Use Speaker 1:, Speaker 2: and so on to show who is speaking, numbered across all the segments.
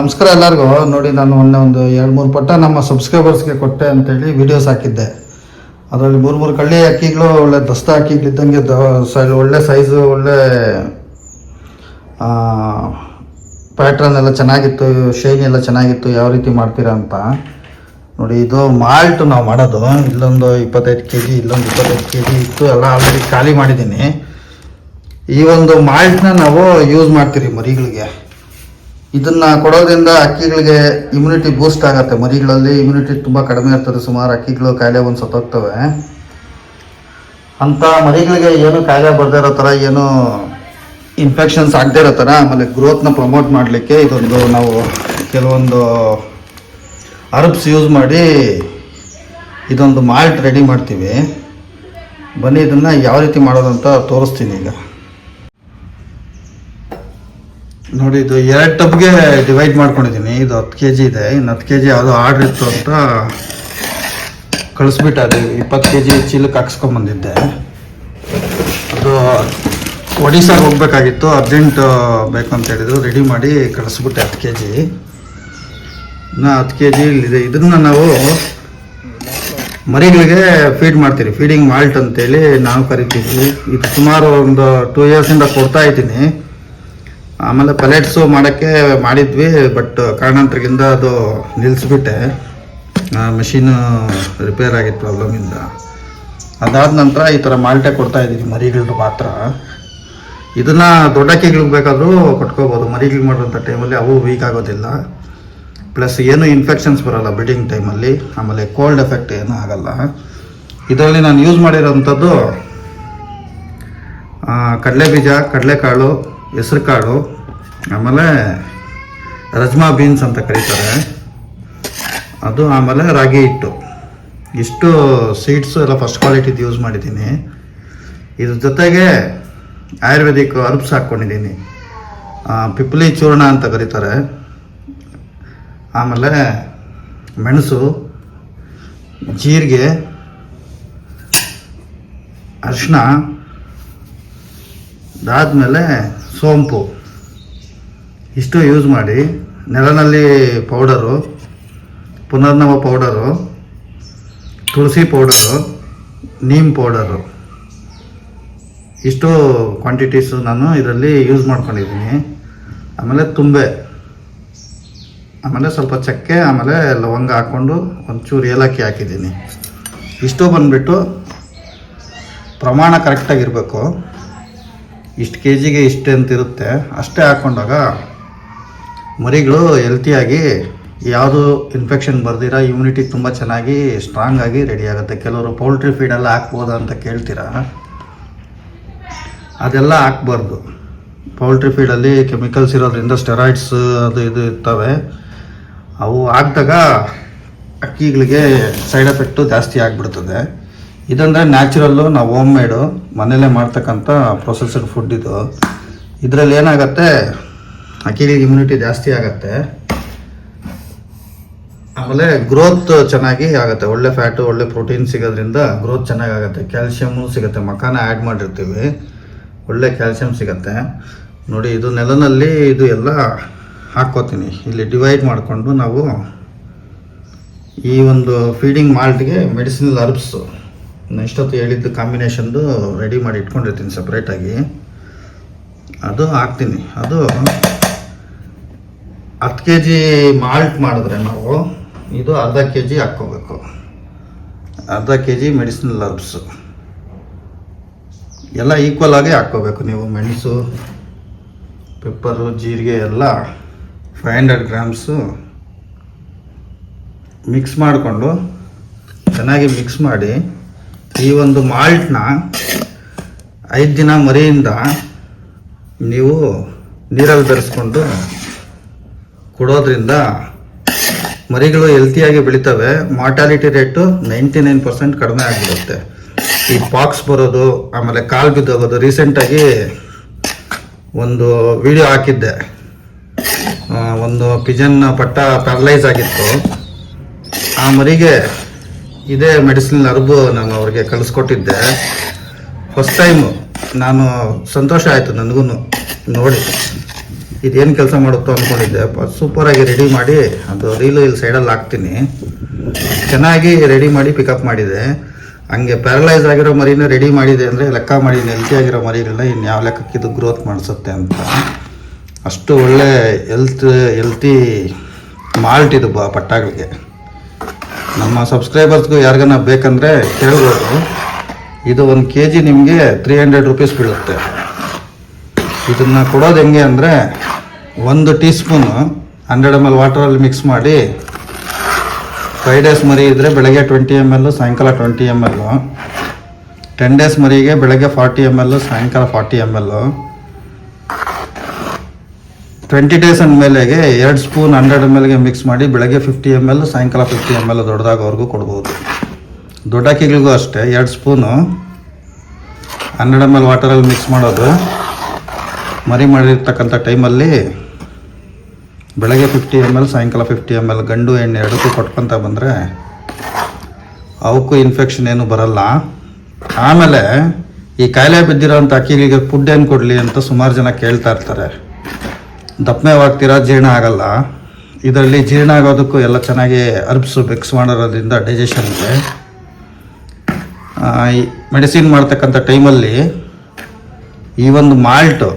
Speaker 1: ನಮಸ್ಕಾರ ಎಲ್ಲರಿಗೂ. ನೋಡಿ, ನಾನು ಮೊನ್ನೆ ಒಂದು ಎರಡು ಮೂರು ಪಟ್ಟ ನಮ್ಮ ಸಬ್ಸ್ಕ್ರೈಬರ್ಸ್ಗೆ ಕೊಟ್ಟೆ ಅಂತೇಳಿ ವಿಡಿಯೋಸ್ ಹಾಕಿದ್ದೆ. ಅದರಲ್ಲಿ ಮೂರು ಮೂರು ಕಳ್ಳಿ ಅಕ್ಕಿಗಳು, ಒಳ್ಳೆ ದಸ್ತ ಅಕ್ಕಿಗಳಿದ್ದಂಗೆ ಇದ್ದಂಗೆ ಒಳ್ಳೆ ಸೈಜು ಒಳ್ಳೆ ಪ್ಯಾಟ್ರನ್ ಎಲ್ಲ ಚೆನ್ನಾಗಿತ್ತು ಶೈನ್ ಎಲ್ಲ ಚೆನ್ನಾಗಿತ್ತು, ಯಾವ ರೀತಿ ಮಾಡ್ತೀರಾ ಅಂತ. ನೋಡಿ, ಇದು ಮಾಲ್ಟ್ ನಾವು ಮಾಡೋದು. ಇಲ್ಲೊಂದು ಇಪ್ಪತ್ತೈದು ಕೆ ಜಿ ಇಲ್ಲೊಂದು ಇಪ್ಪತ್ತೈದು ಕೆ ಜಿ ಇತ್ತು. ಎಲ್ಲ ಆಲ್ರೆಡಿ ಖಾಲಿ ಮಾಡಿದ್ದೀನಿ. ಈ ಒಂದು ಮಾಲ್ಟ್ನ ನಾವು ಯೂಸ್ ಮಾಡ್ತೀರಿ ಮರಿಗಳಿಗೆ. ಇದನ್ನ ಕೊಡೋದ್ರಿಂದ ಅಕ್ಕಿಗಳಿಗೆ ಇಮ್ಯುನಿಟಿ ಬೂಸ್ಟ್ ಆಗುತ್ತೆ. ಮರಿಗಳಲ್ಲಿ ಇಮ್ಯುನಿಟಿ ತುಂಬ ಕಡಿಮೆ ಇರ್ತದೆ. ಸುಮಾರು ಅಕ್ಕಿಗಳು ಕಾಯಿಲೆ ಒಂದು ಸತ್ತೋಗ್ತವೆ. ಅಂತ ಮರಿಗಳಿಗೆ ಏನು ಕಾಯಿಲೆ ಬರದೇ ಇರೋ ಥರ ಏನು ಇನ್ಫೆಕ್ಷನ್ಸ್ ಆಗದೇ ಇರೋ ಥರ ಆಮೇಲೆ ಗ್ರೋತ್ನ ಪ್ರಮೋಟ್ ಮಾಡಲಿಕ್ಕೆ ಇದೊಂದು ನಾವು ಕೆಲವೊಂದು ಅರಬ್ಸ್ ಯೂಸ್ ಮಾಡಿ ಇದೊಂದು ಮಾಲ್ಟ್ ರೆಡಿ ಮಾಡ್ತೀವಿ. ಬನ್ನಿ, ಇದನ್ನು ಯಾವ ರೀತಿ ಮಾಡೋದಂತ ತೋರಿಸ್ತೀನಿ ಈಗ. ನೋಡಿ, ಇದು ಎರಡು ಟಬ್ಗೆ ಡಿವೈಡ್ ಮಾಡ್ಕೊಂಡಿದ್ದೀನಿ. ಇದು ಹತ್ತು ಕೆ ಜಿ ಇದೆ. ಇನ್ನು ಹತ್ತು ಕೆ ಜಿ ಯಾವುದೋ ಆರ್ಡ್ರ್ ಇತ್ತು ಅಂತ ಕಳಿಸ್ಬಿಟ್ಟು. ಅದು ಇಪ್ಪತ್ತು ಕೆ ಜಿ ಚೀಲಕ್ಕೆ ಹಾಕ್ಸ್ಕೊಂಬಂದಿದ್ದೆ ಅದು ಒಡಿಸಾಗ ಹೋಗ್ಬೇಕಾಗಿತ್ತು. ಅರ್ಜೆಂಟ್ ಅಂತ ಹೇಳಿದ್ರು. ರೆಡಿ ಮಾಡಿ ಕಳಿಸ್ಬಿಟ್ಟೆ ಹತ್ತು ಕೆ ಜಿ ಇನ್ನು ಹತ್ತು ಕೆ ಜಿ ಇಲ್ಲಿದೆ. ಇದನ್ನು ನಾವು ಮರಿಗಳಿಗೆ ಫೀಡ್ ಮಾಡ್ತೀರಿ. ಫೀಡಿಂಗ್ ಮಾಲ್ಟ್ ಅಂತೇಳಿ ನಾವು ಕರಿತೀವಿ ಇದು ಸುಮಾರು ಒಂದು ಟೂ ಇಯರ್ಸಿಂದ ಕೊಡ್ತಾ ಇದ್ದೀನಿ. ಆಮೇಲೆ ಪಲೆಟ್ಸು ಮಾಡೋಕ್ಕೆ ಮಾಡಿದ್ವಿ ಬಟ್ ಕಾರಣಾಂತರದಿಂದ ಅದು ನಿಲ್ಲಿಸ್ಬಿಟ್ಟೆ ಮೆಷಿನ್ ರಿಪೇರ್ ಆಗಿತ್ತು ಪ್ರಾಬ್ಲಮಿಂದ ಅದಾದ ನಂತರ ಈ ಥರ ಮಾಲ್ಟೆ ಕೊಡ್ತಾ ಇದ್ದೀವಿ ಮರಿಗಳದ್ದು ಮಾತ್ರ. ಇದನ್ನು ದೊಡ್ಡಕ್ಕಿಗಳಿಗೆ ಬೇಕಾದರೂ ಕೊಟ್ಕೋಬೋದು. ಮರಿಗಳಿಗೆ ಮಾಡುವಂಥ ಟೈಮಲ್ಲಿ ಅವು ವೀಕ್ ಆಗೋದಿಲ್ಲ. ಪ್ಲಸ್ ಏನು ಇನ್ಫೆಕ್ಷನ್ಸ್ ಬರೋಲ್ಲ ಬ್ರೀಡಿಂಗ್ ಟೈಮಲ್ಲಿ ಆಮೇಲೆ ಕೋಲ್ಡ್ ಎಫೆಕ್ಟ್ ಏನೂ ಆಗಲ್ಲ. ಇದರಲ್ಲಿ ನಾನು ಯೂಸ್ ಮಾಡಿರೋಂಥದ್ದು ಕಡಲೆ ಬೀಜ ಕಡಲೆಕಾಳು ಹೆಸರು ಕಾಳು ಆಮೇಲೆ ರಜ್ಮಾ ಬೀನ್ಸ್ ಅಂತ ಕರೀತಾರೆ. ಅದು ಆಮೇಲೆ ರಾಗಿ ಹಿಟ್ಟು. ಇಷ್ಟು ಸೀಡ್ಸು ಎಲ್ಲ ಫಸ್ಟ್ ಕ್ವಾಲಿಟಿದು ಯೂಸ್ ಮಾಡಿದ್ದೀನಿ. ಇದ್ರ ಜೊತೆಗೆ ಆಯುರ್ವೇದಿಕ್ ಅರ್ಬ್ಸ್ ಹಾಕ್ಕೊಂಡಿದ್ದೀನಿ. ಪಿಪ್ಲಿ ಚೂರ್ಣ ಅಂತ ಕರೀತಾರೆ. ಆಮೇಲೆ ಮೆಣಸು, ಜೀರಿಗೆ ಅರಿಶಿನ ಅದಾದಮೇಲೆ ಸೋಂಪು. ಇಷ್ಟು ಯೂಸ್ ಮಾಡಿ. ನೆಲನಲ್ಲಿ ಪೌಡರು ಪುನರ್ನವ ಪೌಡರು ತುಳಸಿ ಪೌಡರು ನೀಮ್ ಪೌಡರು ಇಷ್ಟು ಕ್ವಾಂಟಿಟೀಸು ನಾನು ಇದರಲ್ಲಿ ಯೂಸ್ ಮಾಡ್ಕೊಂಡಿದ್ದೀನಿ. ಆಮೇಲೆ ತುಂಬೆ. ಆಮೇಲೆ ಸ್ವಲ್ಪ ಚಕ್ಕೆ, ಆಮೇಲೆ ಲವಂಗ ಹಾಕ್ಕೊಂಡು ಒಂಚೂರು ಏಲಕ್ಕಿ ಹಾಕಿದ್ದೀನಿ. ಇಷ್ಟು ಬಂದುಬಿಟ್ಟು ಪ್ರಮಾಣ ಕರೆಕ್ಟಾಗಿರಬೇಕು ಇಷ್ಟು ಕೆ ಜಿಗೆ ಇಷ್ಟೇ ಅಂತಿರುತ್ತೆ ಅಷ್ಟೇ ಹಾಕ್ಕೊಂಡಾಗ ಮರಿಗಳು ಹೆಲ್ತಿಯಾಗಿ ಯಾವುದು ಇನ್ಫೆಕ್ಷನ್ ಬರ್ದಿರ ಇಮ್ಯುನಿಟಿ ತುಂಬ ಚೆನ್ನಾಗಿ ಸ್ಟ್ರಾಂಗ್ ಆಗಿ ರೆಡಿ ಆಗುತ್ತೆ. ಕೆಲವರು ಪೌಲ್ಟ್ರಿ ಫೀಡೆಲ್ಲ ಹಾಕ್ಬೋದಾ ಅಂತ ಕೇಳ್ತೀರ? ಅದೆಲ್ಲ ಹಾಕ್ಬಾರ್ದು. ಪೌಲ್ಟ್ರಿ ಫೀಡಲ್ಲಿ ಕೆಮಿಕಲ್ಸ್ ಇರೋದ್ರಿಂದ ಸ್ಟೆರಾಯ್ಡ್ಸ್ ಅದು ಇದು ಇರ್ತವೆ. ಅವು ಹಾಕಿದಾಗ ಅಕ್ಕಿಗಳಿಗೆ ಸೈಡ್ ಎಫೆಕ್ಟು ಜಾಸ್ತಿ ಆಗಿಬಿಡ್ತದೆ. ಇದಂದರೆ ನ್ಯಾಚುರಲ್ಲು ನಾವು ಹೋಮ್ ಮೇಡು ಮನೆಯಲ್ಲೇ ಮಾಡ್ತಕ್ಕಂಥ ಪ್ರೊಸೆಸ್ಡ್ ಫುಡ್ ಇದು. ಇದರಲ್ಲಿ ಏನಾಗುತ್ತೆ? ಅಕ್ಕಿಗಳಿಗೆ ಇಮ್ಯುನಿಟಿ ಜಾಸ್ತಿ ಆಗುತ್ತೆ. ಆಮೇಲೆ ಗ್ರೋತ್ ಚೆನ್ನಾಗಿ ಆಗುತ್ತೆ. ಒಳ್ಳೆ ಫ್ಯಾಟು ಒಳ್ಳೆ ಪ್ರೋಟೀನ್ ಸಿಗೋದ್ರಿಂದ ಗ್ರೋತ್ ಚೆನ್ನಾಗಿ ಆಗುತ್ತೆ. ಸಿಗುತ್ತೆ. ಮಕಾನ ಆ್ಯಡ್ ಮಾಡಿರ್ತೀವಿ. ಒಳ್ಳೆ ಕ್ಯಾಲ್ಸಿಯಮ್ ಸಿಗುತ್ತೆ. ನೋಡಿ, ಇದು ನೆಲನಲ್ಲಿ ಇದು ಎಲ್ಲ ಹಾಕ್ಕೋತೀನಿ. ಇಲ್ಲಿ ಡಿವೈಡ್ ಮಾಡಿಕೊಂಡು ನಾವು ಈ ಒಂದು ಫೀಡಿಂಗ್ ಮಾಲ್ಟ್ಗೆ ಮೆಡಿಸಿನಲ್ ಅರ್ಬ್ಸು ಇಷ್ಟೊತ್ತು ಹೇಳಿದ್ದು ಕಾಂಬಿನೇಷನ್ದು ರೆಡಿ ಮಾಡಿ ಇಟ್ಕೊಂಡಿರ್ತೀನಿ ಸಪ್ರೇಟಾಗಿ ಅದು ಹಾಕ್ತೀನಿ. ಅದು ಹತ್ತು ಕೆ ಜಿ ಮಾಲ್ಟ್ ಮಾಡಿದ್ರೆ ನಾವು, ಇದು ಅರ್ಧ ಕೆ ಜಿ ಹಾಕ್ಕೋಬೇಕು. ಅರ್ಧ ಕೆ ಜಿ ಮೆಡಿಸಿನಲ್ ಹರ್ಬ್ಸು. ಎಲ್ಲ ಈಕ್ವಲ್ ಆಗಿ ಹಾಕ್ಕೋಬೇಕು ನೀವು, ಮೆಣಸು, ಪೆಪ್ಪರು, ಜೀರಿಗೆ ಎಲ್ಲ ಫೈವ್ ಹಂಡ್ರೆಡ್ ಗ್ರಾಮ್ಸು ಮಿಕ್ಸ್ ಮಾಡಿಕೊಂಡು ಚೆನ್ನಾಗಿ ಮಿಕ್ಸ್ ಮಾಡಿ ಈ ಒಂದು ಮಾಲ್ಟ್ನ ಐದು ದಿನ ಮರಿಯಿಂದ ನೀವು ನೀರಲ್ಲಿ ಬೆರೆಸ್ಕೊಂಡು ಕೊಡೋದ್ರಿಂದ ಮರಿಗಳು ಹೆಲ್ತಿಯಾಗಿ ಬೆಳಿತವೆ mortality rate ninety nine percent ಕಡಿಮೆ ಆಗಿಬಿಡುತ್ತೆ. ಈ ಪಾಕ್ಸ್ ಬರೋದು, ಆಮೇಲೆ ಕಾಲು ಬಿದ್ದೋಗೋದು ರೀಸೆಂಟಾಗಿ ಒಂದು ವಿಡಿಯೋ ಹಾಕಿದ್ದೆ. ಒಂದು ಪಿಜನ್ ಪಟ್ಟ ಪ್ಯಾರಲೈಸ್ ಆಗಿತ್ತು. ಆ ಮರಿಗೆ ಇದೇ ಮೆಡಿಸಿನ್ ಅರ್ಬು ನಾನು ಅವ್ರಿಗೆ ಕಳಿಸ್ಕೊಟ್ಟಿದ್ದೆ. ಫಸ್ಟ್ ಟೈಮು ನಾನು ಸಂತೋಷ ಆಯಿತು ನನಗೂ ನೋಡಿ. ಇದೇನು ಕೆಲಸ ಮಾಡುತ್ತೋ ಅಂದ್ಕೊಂಡಿದ್ದೆ ಸೂಪರಾಗಿ ರೆಡಿ ಮಾಡಿ, ಅದು ರೀಲು ಇಲ್ಲಿ ಸೈಡಲ್ಲಿ ಹಾಕ್ತೀನಿ. ಚೆನ್ನಾಗಿ ರೆಡಿ ಮಾಡಿ ಪಿಕಪ್ ಮಾಡಿದೆ. ಹಂಗೆ ಪ್ಯಾರಲೈಸ್ ಆಗಿರೋ ಮರಿನ ರೆಡಿ ಮಾಡಿದೆ ಅಂದರೆ ಲೆಕ್ಕ ಮಾಡಿ ಹೆಲ್ತಿ ಆಗಿರೋ ಮರಿಗಳನ್ನ ಇನ್ನು ಯಾವ ಲೆಕ್ಕಕ್ಕೆ ಇದು ಗ್ರೋತ್ ಮಾಡಿಸುತ್ತೆ ಅಂತ. ಅಷ್ಟು ಒಳ್ಳೆ ಹೆಲ್ತ್ ಹೆಲ್ತಿ ಮಾಲ್ಟ್ ಇದು ಬಾ ಪಟ್ಟಾಗಳಿಗೆ. ನಮ್ಮ ಸಬ್ಸ್ಕ್ರೈಬರ್ಸ್ಗೂ ಯಾರಿಗಾನ ಬೇಕಂದರೆ ಕೇಳ್ಬೋದು. ಇದು ಒಂದು ಕೆ ಜಿ ನಿಮಗೆ ತ್ರೀ ಹಂಡ್ರೆಡ್ ರುಪೀಸ್ ಬೀಳುತ್ತೆ. ಇದನ್ನು ಕೊಡೋದು ಹೆಂಗೆ ಅಂದರೆ ಒಂದು tea spoon hundred M L ವಾಟರಲ್ಲಿ mix ಮಾಡಿ ಫೈವ್ ಡೇಸ್ ಮರಿ ಇದ್ದರೆ ಬೆಳಗ್ಗೆ ಟ್ವೆಂಟಿ ಎಂ ಎಲ್, ಸಾಯಂಕಾಲ twenty M L. Ten days ಮರಿಗೆ ಬೆಳಗ್ಗೆ ಫಾರ್ಟಿ ಎಂ ಎಲ್, ಸಾಯಂಕಾಲ forty M L. Twenty days ಅಂದಮೇಲೆಗೆ ಎರಡು ಸ್ಪೂನ್ ಹಂಡ್ರೆಡ್ ಎಂ ಎಲ್ಗೆ ಮಿಕ್ಸ್ ಮಾಡಿ ಬೆಳಗ್ಗೆ ಫಿಫ್ಟಿ ಎಂ ಎಲ್, ಸಾಯಂಕಾಲ ಫಿಫ್ಟಿ ಎಂ ಎಲ್ ದೊಡ್ಡದಾಗೋವರೆಗೂ ಕೊಡ್ಬೋದು. ದೊಡ್ಡಕ್ಕಿಗಳಿಗೂ ಅಷ್ಟೇ, ಎರಡು ಸ್ಪೂನು ಹಂಡ್ರೆಡ್ ಎಂ ಎಲ್ ವಾಟರಲ್ಲಿ ಮಿಕ್ಸ್ ಮಾಡೋದು. ಮರಿ ಮಾಡಿರ್ತಕ್ಕಂಥ ಟೈಮಲ್ಲಿ ಬೆಳಗ್ಗೆ ಫಿಫ್ಟಿ ಎಂ ಎಲ್ ಸಾಯಂಕಾಲ ಫಿಫ್ಟಿ ಎಂ ಎಲ್ ಗಂಡು ಎಣ್ಣೆ ಎರಡಕ್ಕೂ ಕೊಟ್ಕೊತ ಬಂದರೆ ಅವಕ್ಕೂ ಇನ್ಫೆಕ್ಷನ್ ಏನು ಬರಲ್ಲ. ಆಮೇಲೆ ಈ ಕಾಯಿಲೆ ಬಿದ್ದಿರೋಂಥ ಅಕ್ಕಿಗಳಿಗೆ ಫುಡ್ ಏನು ಕೊಡಲಿ ಅಂತ ಸುಮಾರು ಜನ ಕೇಳ್ತಾ ಇರ್ತಾರೆ. ದಪ್ಪಮೆವಾಗ್ತೀರಾ ಜೀರ್ಣ ಆಗಲ್ಲ. ಇದರಲ್ಲಿ ಜೀರ್ಣ ಆಗೋದಕ್ಕೂ ಎಲ್ಲ ಚೆನ್ನಾಗಿ ಅರ್ಬ್ಸು ಮಿಕ್ಸ್ ಮಾಡಿರೋದ್ರಿಂದ ಡೈಜೆಷನ್ಗೆ ಮೆಡಿಸಿನ್ ಮಾಡ್ತಕ್ಕಂಥ ಟೈಮಲ್ಲಿ ಈ ಒಂದು ಮಾಲ್ಟು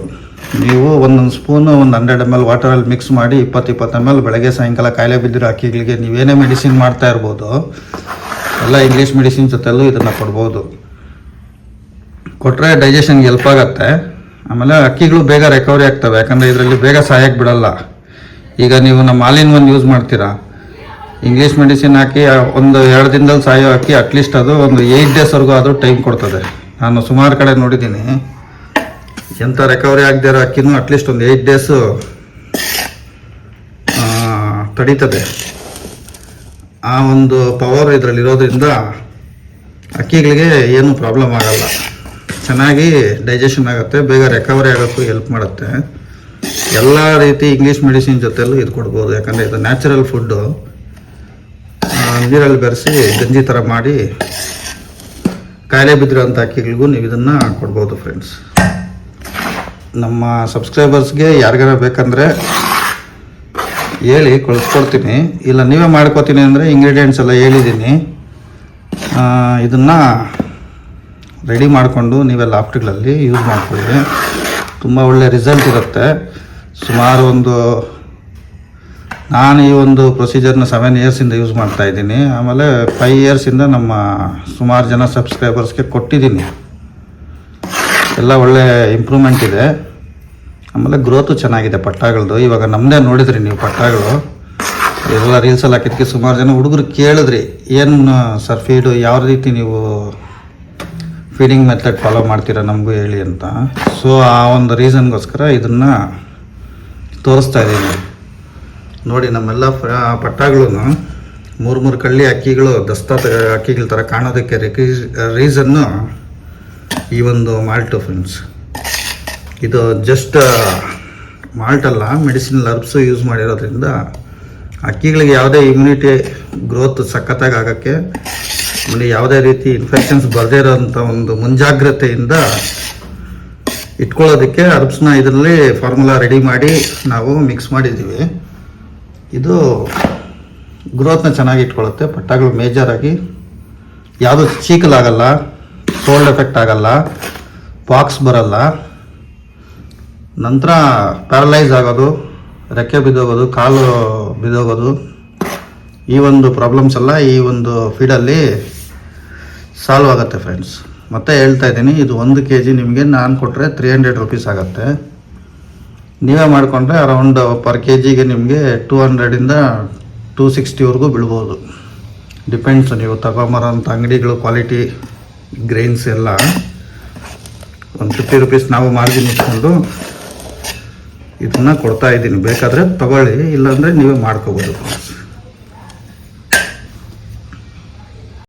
Speaker 1: ನೀವು ಒಂದೊಂದು ಸ್ಪೂನು ಒಂದು ಹಂಡ್ರೆಡ್ ಎಂ ಎಲ್ ವಾಟರಲ್ಲಿ ಮಿಕ್ಸ್ ಮಾಡಿ ಇಪ್ಪತ್ತು ಇಪ್ಪತ್ತು ಎಂ ಎಲ್ ಬೆಳಗ್ಗೆ, ಸಾಯಂಕಾಲ ಕಾಯಿಲೆ ಬಿದ್ದಿರೋ ಅಕ್ಕಿಗಳಿಗೆ ನೀವೇನೇ ಮೆಡಿಸಿನ್ ಮಾಡ್ತಾ ಇರ್ಬೋದು, ಎಲ್ಲ ಇಂಗ್ಲೀಷ್ ಮೆಡಿಸಿನ್ ಜೊತೆಲ್ಲೂ ಇದನ್ನು ಕೊಡ್ಬೋದು. ಕೊಟ್ಟರೆ ಡೈಜೆಷನ್ಗೆ ಹೆಲ್ಪ್ ಆಗುತ್ತೆ. ಆಮೇಲೆ ಅಕ್ಕಿಗಳು ಬೇಗ ರಿಕವರಿ ಆಗ್ತವೆ, ಯಾಕಂದರೆ ಇದರಲ್ಲಿ ಬೇಗ ಸಾಯಕ್ಕೆ ಬಿಡಲ್ಲ. ಈಗ ನೀವು ನಮ್ಮ ಹಾಲಿನ ಒಂದು ಯೂಸ್ ಮಾಡ್ತೀರಾ? ಇಂಗ್ಲೀಷ್ ಮೆಡಿಸಿನ್ ಹಾಕಿ ಒಂದು ಎರಡು ದಿನದಲ್ಲಿ ಸಾಯೋ ಅಕ್ಕಿ ಅಟ್ಲೀಸ್ಟ್ ಅದು ಒಂದು ಏಯ್ಟ್ ಡೇಸ್ವರೆಗೂ ಆದರೂ ಟೈಮ್ ಕೊಡ್ತದೆ. ನಾನು ಸುಮಾರು ಕಡೆ ನೋಡಿದ್ದೀನಿ. ಎಂಥ ರಿಕವರಿ ಆಗದೇ ಇರೋ ಅಕ್ಕಿನೂ ಅಟ್ಲೀಸ್ಟ್ ಒಂದು ಏಯ್ಟ್ ಡೇಸು ತಡೀತದೆ. ಆ ಒಂದು ಪವರ್ ಇದರಲ್ಲಿ ಇರೋದ್ರಿಂದ ಅಕ್ಕಿಗಳಿಗೆ ಏನು ಪ್ರಾಬ್ಲಮ್ ಆಗಲ್ಲ. ಚೆನ್ನಾಗಿ ಡೈಜೆಷನ್ ಆಗುತ್ತೆ, ಬೇಗ ರಿಕವರಿ ಆಗೋಕ್ಕೂ ಹೆಲ್ಪ್ ಮಾಡುತ್ತೆ. ಎಲ್ಲ ರೀತಿ ಇಂಗ್ಲೀಷ್ ಮೆಡಿಸಿನ್ ಜೊತೆಯಲ್ಲೂ ಇದು ಕೊಡ್ಬೋದು. ಯಾಕಂದರೆ ಇದು ನ್ಯಾಚುರಲ್ ಫುಡ್ಡು ನೀರಲ್ಲಿ ಬೆರೆಸಿ ಗಂಜಿ ಥರ ಮಾಡಿ, ಕಾಯಿಲೆ ಬಿದ್ದಿರೋಂಥ ಅಕ್ಕಿಗಳಿಗೂ ನೀವು ಇದನ್ನು ಕೊಡ್ಬೋದು ಫ್ರೆಂಡ್ಸ್ ನಮ್ಮ ಸಬ್ಸ್ಕ್ರೈಬರ್ಸ್ಗೆ ಯಾರಿಗಾರ ಬೇಕಂದರೆ ಹೇಳಿ ಕಳಿಸ್ಕೊಡ್ತೀನಿ. ಇಲ್ಲ, ನೀವೇ ಮಾಡ್ಕೋತೀನಿ ಅಂದರೆ ಇಂಗ್ರೀಡಿಯೆಂಟ್ಸ್ ಎಲ್ಲ ಹೇಳಿದ್ದೀನಿ. ಇದನ್ನು ರೆಡಿ ಮಾಡಿಕೊಂಡು ನೀವೆಲ್ಲ ಆಫ್ಟ್ಗಳಲ್ಲಿ ಯೂಸ್ ಮಾಡ್ಕೊಳ್ಳಿ. ತುಂಬ ಒಳ್ಳೆ ರಿಸಲ್ಟ್ ಇರುತ್ತೆ. ಸುಮಾರು ಒಂದು, ನಾನು ಈ ಒಂದು ಪ್ರೊಸೀಜರ್ನ ಸೆವೆನ್ ಇಯರ್ಸಿಂದ ಯೂಸ್ ಮಾಡ್ತಾ ಇದ್ದೀನಿ. ಆಮೇಲೆ ಫೈವ್ ಇಯರ್ಸಿಂದ ನಮ್ಮ ಸುಮಾರು ಜನ ಸಬ್ಸ್ಕ್ರೈಬರ್ಸ್ಗೆ ಕೊಟ್ಟಿದ್ದೀನಿ. ಎಲ್ಲ ಒಳ್ಳೆ ಇಂಪ್ರೂವ್ಮೆಂಟ್ ಇದೆ. ಆಮೇಲೆ ಗ್ರೋತು ಚೆನ್ನಾಗಿದೆ ಪಟ್ಟಾಗಳದ್ದು ಇವಾಗ ನಮ್ಮದೇ ನೋಡಿದ್ರಿ ನೀವು ಪಟ್ಟಾಗಳು. ಎಲ್ಲ ರೀಲ್ಸಲ್ಲಿ ಹಾಕಿದ್ದಕ್ಕೆ ಸುಮಾರು ಜನ ಹುಡುಗರು ಕೇಳಿದ್ರಿ, ಏನು ಸರ್ ಫೀಡು ಯಾವ ರೀತಿ ನೀವು ಫೀಡಿಂಗ್ ಮೆಥಡ್ ಫಾಲೋ ಮಾಡ್ತೀರಾ ನಮಗೂ ಹೇಳಿ ಅಂತ. ಸೊ ಆ ಒಂದು ರೀಸನ್ಗೋಸ್ಕರ ಇದನ್ನು ತೋರಿಸ್ತಾ ಇದ್ದೀನಿ. ನೋಡಿ, ನಮ್ಮೆಲ್ಲ ಪಟ್ಟಾಗಳು ಮೂರು ಮೂರು ಕಳ್ಳಿ ಅಕ್ಕಿಗಳು ದಸ್ತಾ ಅಕ್ಕಿಗಳ ಥರ ಕಾಣೋದಕ್ಕೆ ರೀಸನ್ನು ಈ ಒಂದು ಮಾಲ್ಟು ಫ್ರೆಂಡ್ಸ್ ಇದು ಜಸ್ಟ್ ಮಾಲ್ಟ್ ಅಲ್ಲ ಮೆಡಿಸಿನಲ್ ಅರ್ಬ್ಸು ಯೂಸ್ ಮಾಡಿರೋದ್ರಿಂದ ಅಕ್ಕಿಗಳಿಗೆ ಯಾವುದೇ ಇಮ್ಯುನಿಟಿ ಗ್ರೋತ್ ಸಖತ್ತಾಗಿ ಆಗೋಕ್ಕೆ ಆಮೇಲೆ ಯಾವುದೇ ರೀತಿ ಇನ್ಫೆಕ್ಷನ್ಸ್ ಬರದೇ ಇರೋಂಥ ಒಂದು ಮುಂಜಾಗ್ರತೆಯಿಂದ ಇಟ್ಕೊಳ್ಳೋದಕ್ಕೆ ಅರ್ಬ್ಸ್ನ ಇದರಲ್ಲಿ ಫಾರ್ಮುಲಾ ರೆಡಿ ಮಾಡಿ ನಾವು ಮಿಕ್ಸ್ ಮಾಡಿದ್ದೀವಿ. ಇದು ಗ್ರೋತ್ನ ಚೆನ್ನಾಗಿ ಇಟ್ಕೊಳ್ಳುತ್ತೆ. ಪಟ್ಟಾಗಳು ಮೇಜರಾಗಿ ಯಾವುದು ಚೀಕಲಾಗಲ್ಲ ಸೋಲ್ಡ್ ಎಫೆಕ್ಟ್ ಆಗಲ್ಲ ಪಾಕ್ಸ್ ಬರಲ್ಲ. ನಂತರ ಪ್ಯಾರಲೈಸ್ ಆಗೋದು, ರೆಕ್ಕೆ ಬಿದ್ದೋಗೋದು, ಕಾಲು ಬಿದ್ದೋಗೋದು, ಈ ಒಂದು ಪ್ರಾಬ್ಲಮ್ಸ್ ಎಲ್ಲ ಈ ಒಂದು ಫೀಡಲ್ಲಿ ಸಾಲ್ವ್ ಆಗುತ್ತೆ ಫ್ರೆಂಡ್ಸ್ ಮತ್ತೆ ಹೇಳ್ತಾ ಇದ್ದೀನಿ, ಇದು ಒಂದು ಕೆ ಜಿ ನಿಮಗೆ ನಾನು ಕೊಟ್ಟರೆ ತ್ರೀ ಹಂಡ್ರೆಡ್ ರುಪೀಸ್ ಆಗುತ್ತೆ. ನೀವೇ ಮಾಡಿಕೊಂಡ್ರೆ ಅರೌಂಡ್ ಪರ್ ಕೆ ಜಿಗೆ ನಿಮಗೆ ಟೂ ಹಂಡ್ರೆಡಿಂದ ಟೂ ಸಿಕ್ಸ್ಟಿವರೆಗೂ ಬೀಳ್ಬೋದು. ಡಿಪೆಂಡ್ಸ್ ನೀವು ತಗೊಂಬರೋಂಥ ಅಂಗಡಿಗಳು ಕ್ವಾಲಿಟಿ ಗ್ರೈನ್ಸ್ ಎಲ್ಲ. ಒಂದು ಫಿಫ್ಟಿ ರುಪೀಸ್ ನಾವು ಮಾರ್ಜಿನ್ ಇಟ್ಕೊಂಡು ಇದನ್ನು ಕೊಡ್ತಾ ಇದ್ದೀನಿ. ಬೇಕಾದರೆ ತಗೊಳ್ಳಿ, ಇಲ್ಲಾಂದರೆ ನೀವೇ ಮಾಡ್ಕೋಬೋದು.